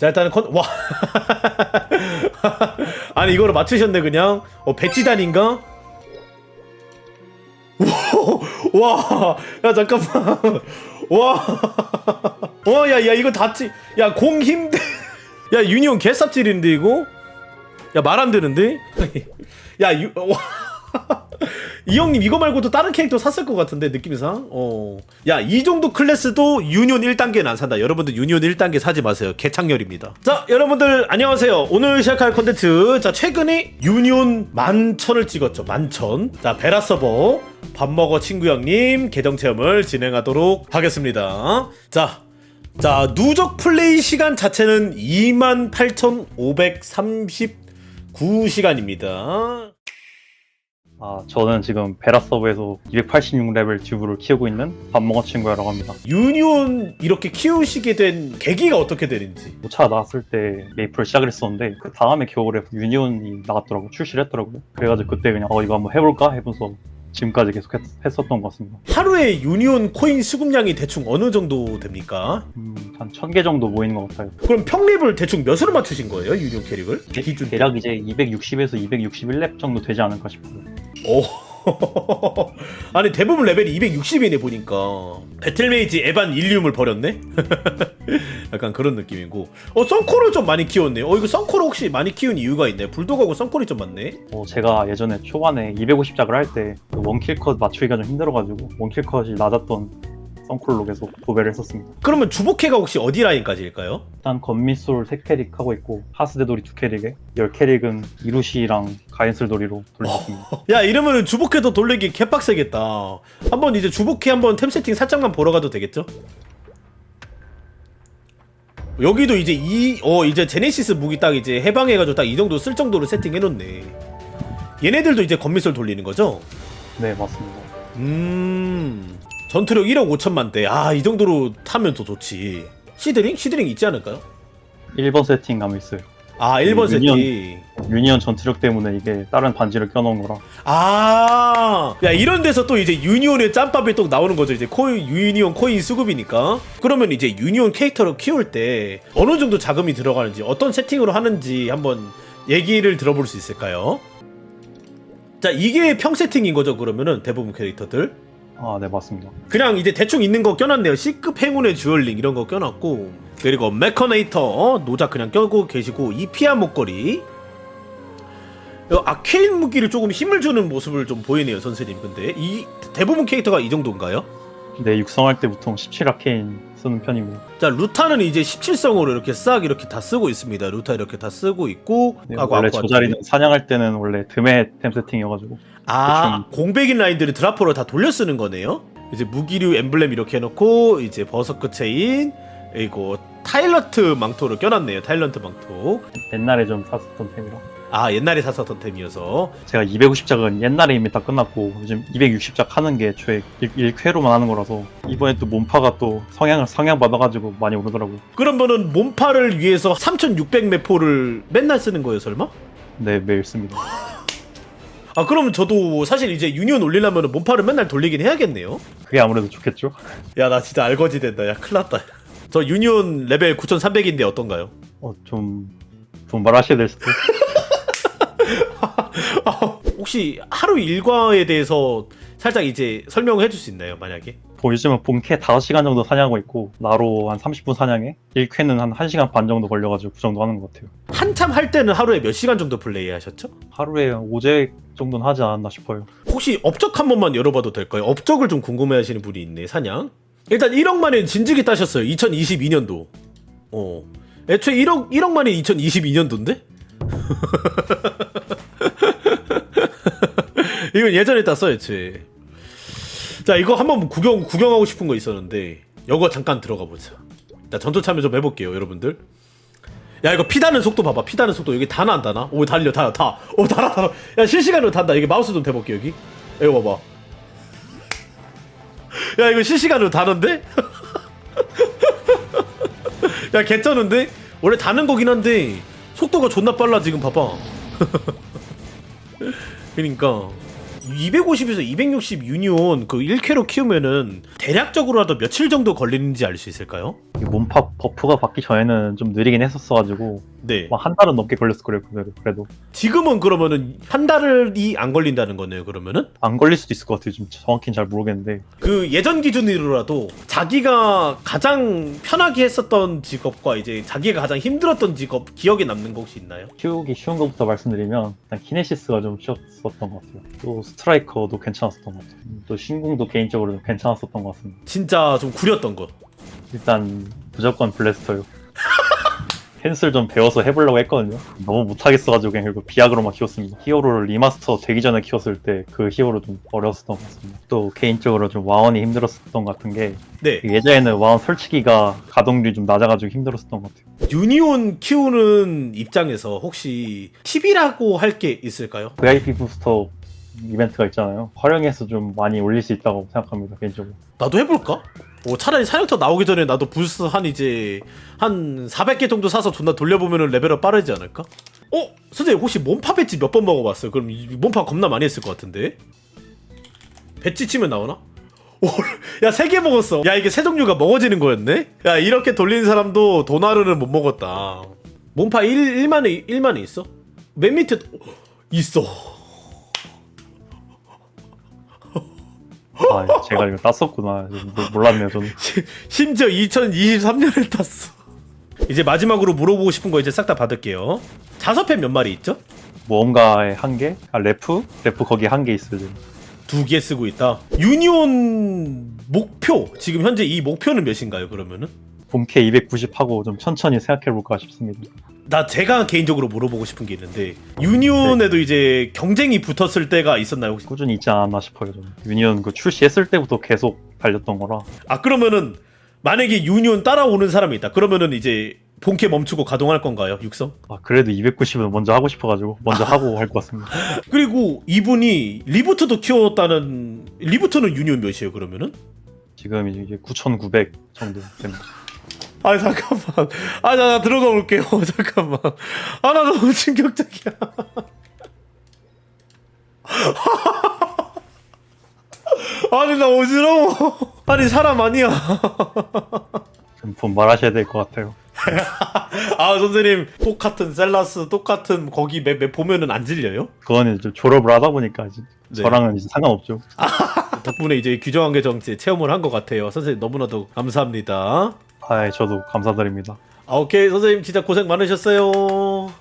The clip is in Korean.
자 일단은 컨... 와. 아니 이거를 맞추셨네 그냥? 어 배치단인가? 와 야 잠깐만. 와 와 야 야 이거 다치 야 공 힘들. 야 유니온 개쌉질인데 이거? 야 말 안 되는데? 야 이 형님 이거 말고도 다른 캐릭터 샀을 것 같은데 느낌상? 어 야 이 정도 클래스도 유니온 1단계는 안 산다. 여러분들 유니온 1단계 사지 마세요. 개창렬입니다. 자 여러분들 안녕하세요. 오늘 시작할 컨텐츠. 자 최근에 유니온 만천을 찍었죠. 만천. 자 베라 서버 밥 먹어 친구 형님 계정 체험을 진행하도록 하겠습니다. 자 자, 누적 플레이 시간 자체는 28,539시간입니다. 아, 저는 지금 베라 서버에서 286레벨 듀브를 키우고 있는 밥먹어 친구라고 합니다. 유니온 이렇게 키우시게 된 계기가 어떻게 되는지. 모차 나왔을 때 메이플 시작을 했었는데 그 다음에 겨울에 유니온이 나갔더라고 출시를 했더라고요. 그래가지고 그때 그냥 어 이거 한번 해볼까 해보면서 지금까지 계속 했, 했었던 것 같습니다. 하루에 유니온 코인 수급량이 대충 어느 정도 됩니까? 음, 한 1000개 정도 모이는 것 같아요. 그럼 평립을 대충 몇으로 맞추신 거예요? 유니온 캐릭을? 기준. 대략 이제 260에서 261렙 정도 되지 않을까 싶어요. 오. 아니 대부분 레벨이 260이네 보니까. 배틀메이지 에반 일리움을 버렸네? 약간 그런 느낌이고. 어 썬코를 좀 많이 키웠네. 어 이거 썬코를 혹시 많이 키운 이유가 있네. 불독하고 썬콜이 좀 많네. 어, 제가 예전에 초반에 250작을 할 때그 원킬컷 맞추기가 좀 힘들어가지고 원킬컷이 낮았던 썬콜로 계속 도배를 했었습니다. 그러면 주복해가 혹시 어디 라인까지일까요? 일단 건미솔 3캐릭 하고 있고 하스데돌이 2캐릭에 10캐릭은 이루시랑 가인슬돌이로 돌렸습니다. 야 이러면은 주복해도 돌리기 개빡세겠다 한번 이제 주복해 한번 템 세팅 살짝만 보러 가도 되겠죠? 여기도 이제 이 어 이제 제네시스 무기 딱 이제 해방해가지고 딱 이 정도 쓸 정도로 세팅해놓네 얘네들도 이제 건미솔 돌리는 거죠? 네 맞습니다. 음 전투력 1억 5천만 대. 아 이 정도로 타면 더 좋지. 시드링? 시드링 있지 않을까요? 1번 세팅 감이 있어요. 아 1번 유니온. 세팅. 유니언 전투력 때문에 이게 다른 반지를 껴놓은 거라 아, 야 이런 데서 또 이제 유니온의 짬밥이 또 나오는 거죠. 이제 코인 유니온 코인 수급이니까. 그러면 이제 유니온 캐릭터를 키울 때 어느 정도 자금이 들어가는지 어떤 세팅으로 하는지 한번 얘기를 들어볼 수 있을까요? 자 이게 평 세팅인 거죠. 그러면은 대부분 캐릭터들. 아 네 맞습니다. 그냥 이제 대충 있는 거 껴놨네요. C급 행운의 주얼링 이런 거 껴놨고 그리고 메커네이터 어, 노자 그냥 껴고 계시고 이 피아 목걸이 어, 아케인 무기를 조금 힘을 주는 모습을 좀 보이네요 선생님 근데 이 대부분 캐릭터가 이 정도인가요? 네 육성할 때 보통 17아케인 쓰는 편입니다. 자 루타는 이제 17성으로 이렇게 싹 이렇게 다 쓰고 있습니다 루타 이렇게 다 쓰고 있고 네, 아고, 원래 저. 자리는 사냥할 때는 원래 드메 템 세팅이어가지고 아 공백인 라인들을 드라퍼로 다 돌려 쓰는 거네요. 이제 무기류 엠블렘 이렇게 해놓고 이제 버서크 체인 그리고 타일런트 망토를 껴놨네요. 타일런트 망토. 옛날에 좀 샀었던 템이라 아 옛날에 샀었던 템이어서 제가 250작은 옛날에 이미 다 끝났고 요즘 260작 하는 게 최 1쾌로만 하는 거라서 이번에 또 몸파가 또 성향을 성향 받아가지고 많이 오르더라고요. 그러면은 몸파를 위해서 3600 매포를 맨날 쓰는 거예요 설마? 네 매일 씁니다. 아 그러면 저도 사실 이제 유니온 올리려면 몸파를 맨날 돌리긴 해야겠네요. 그게 아무래도 좋겠죠? 야 나 진짜 알거지 된다. 야 큰일났다. 저 유니온 레벨 9300인데 어떤가요? 어좀 분발하셔야 될 수도. 혹시 하루 일과에 대해서 살짝 이제 설명을 해줄 수 있나요 만약에? 뭐 요즘은 본캐 5시간 정도 사냥하고 있고 나로 한 30분 사냥에 1쾌는 한 1시간 반 정도 걸려가지고 그 정도 하는 것 같아요. 한참 할 때는 하루에 몇 시간 정도 플레이 하셨죠? 하루에 5제 정도는 하지 않았나 싶어요. 혹시 업적 한 번만 열어봐도 될까요? 업적을 좀 궁금해 하시는 분이 있네, 사냥. 일단 1억 만에 진즉이 따셨어요, 2022년도. 어. 애초에 1억, 1억 만에 2022년도인데? 이건 예전에 땄어, 애초에. 자, 이거 한번 구경, 구경하고 싶은 거 있었는데, 이거 잠깐 들어가 보자. 자, 전투 참여 좀 해볼게요, 여러분들. 야 이거 피다는 속도 봐봐 피다는 속도 여기 다나 안 다나? 오 달려 달려 다오 달아 달아 야 실시간으로 단다 이게 마우스 좀 대볼게 여기 이거 봐봐 야 이거 실시간으로 다는데? 야 개쩌는데? 원래 다는 거긴 한데 속도가 존나 빨라 지금 봐봐 그니까 250에서 260 유니온 그 1쾌로 키우면은 대략적으로라도 며칠 정도 걸리는지 알 수 있을까요? 이 몸파 버프가 받기 전에는 좀 느리긴 했었어가지고 네. 뭐한 달은 넘게 걸렸을 거예요 그래도, 그래도 지금은 그러면은 한 달이 안 걸린다는 거네요. 그러면은 안 걸릴 수도 있을 것 같아요 지금 정확히는 잘 모르겠는데 그 예전 기준으로라도 자기가 가장 편하게 했었던 직업과 이제 자기가 가장 힘들었던 직업 기억에 남는 거 혹시 있나요? 키우기 쉬운 것부터 말씀드리면 일단 키네시스가 좀 쉬웠었던 것 같아요 또 스트라이커도 괜찮았었던 것 같아요 음, 또 신궁도 개인적으로 좀 괜찮았었던 것 같습니다 진짜 좀 구렸던 거. 일단 무조건 블래스터요. 펜슬 좀 배워서 해보려고 했거든요. 너무 못하겠어가지고 그냥 결국 비약으로만 키웠습니다. 히어로를 리마스터 되기 전에 키웠을 때 그 히어로 좀 어려웠었던 것 같습니다. 또 개인적으로 좀 와원이 힘들었었던 것 같은 게 네. 예전에는 와원 설치기가 가동률이 좀 낮아가지고 힘들었었던 것 같아요. 유니온 키우는 입장에서 혹시 팁이라고 할 게 있을까요? VIP 부스터 이벤트가 있잖아요 활용해서 좀 많이 올릴 수 있다고 생각합니다 개인적으로 나도 해볼까? 뭐 차라리 사냥터 나오기 전에 나도 부스 한 이제 한 400개 정도 사서 존나 돌려보면은 레벨업 빠르지 않을까? 어? 선생님 혹시 몸파 배지 몇 번 먹어봤어요? 그럼 이 몸파 겁나 많이 했을 것 같은데? 배지 치면 나오나? 오, 야, 세 개 먹었어. 야, 이게 세 종류가 먹어지는 거였네? 야, 이렇게 돌리는 사람도 도나르는 못 먹었다. 몸파 1, 1만에, 1만에 있어? 맨 밑에, 있어. 아 제가 이거 땄었구나 몰- 몰랐네요 저는 심지어 2023년에 땄어. 이제 마지막으로 물어보고 싶은 거 이제 싹 다 받을게요. 자서팬 몇 마리 있죠? 모험가의 한개 아 레프 레프 거기 한 개 있어요 지금 두 개 쓰고 있다. 유니온 목표 지금 현재 이 목표는 몇인가요? 그러면은 본캐 290 하고 좀 천천히 생각해볼까 싶습니다 나 제가 개인적으로 물어보고 싶은 게 있는데 유니온에도 이제 경쟁이 붙었을 때가 있었나요? 혹시? 꾸준히 있지 않았나 싶어요 저는 유니언 그 출시했을 때부터 계속 달렸던 거라 아 그러면은 만약에 유니온 따라오는 사람이 있다. 그러면은 이제 본캐 멈추고 가동할 건가요? 육성? 아 그래도 290은 먼저 하고 싶어가지고 먼저 하고 할 것 같습니다 그리고 이분이 리부트도 키웠다는 리부트는 유니온 몇이에요? 그러면은? 지금 이제 9,900 정도 됩니다 아 잠깐만. 아나 나 들어가 볼게요. 잠깐만. 아 나 너무 충격적이야. 아니 나 어지러워. 아니 사람 아니야. 말하셔야 될 것 같아요. 아 선생님. 똑같은 셀라스 똑같은 거기 맵, 맵 보면은 안 질려요? 그거는 이제 졸업을 하다 보니까 이제 네. 저랑은 이제 상관없죠. 덕분에 이제 규정한 게 정치 체험을 한 것 같아요. 선생님 너무나도 감사합니다 아 저도 감사드립니다. 아 오케이. 선생님 진짜 고생 많으셨어요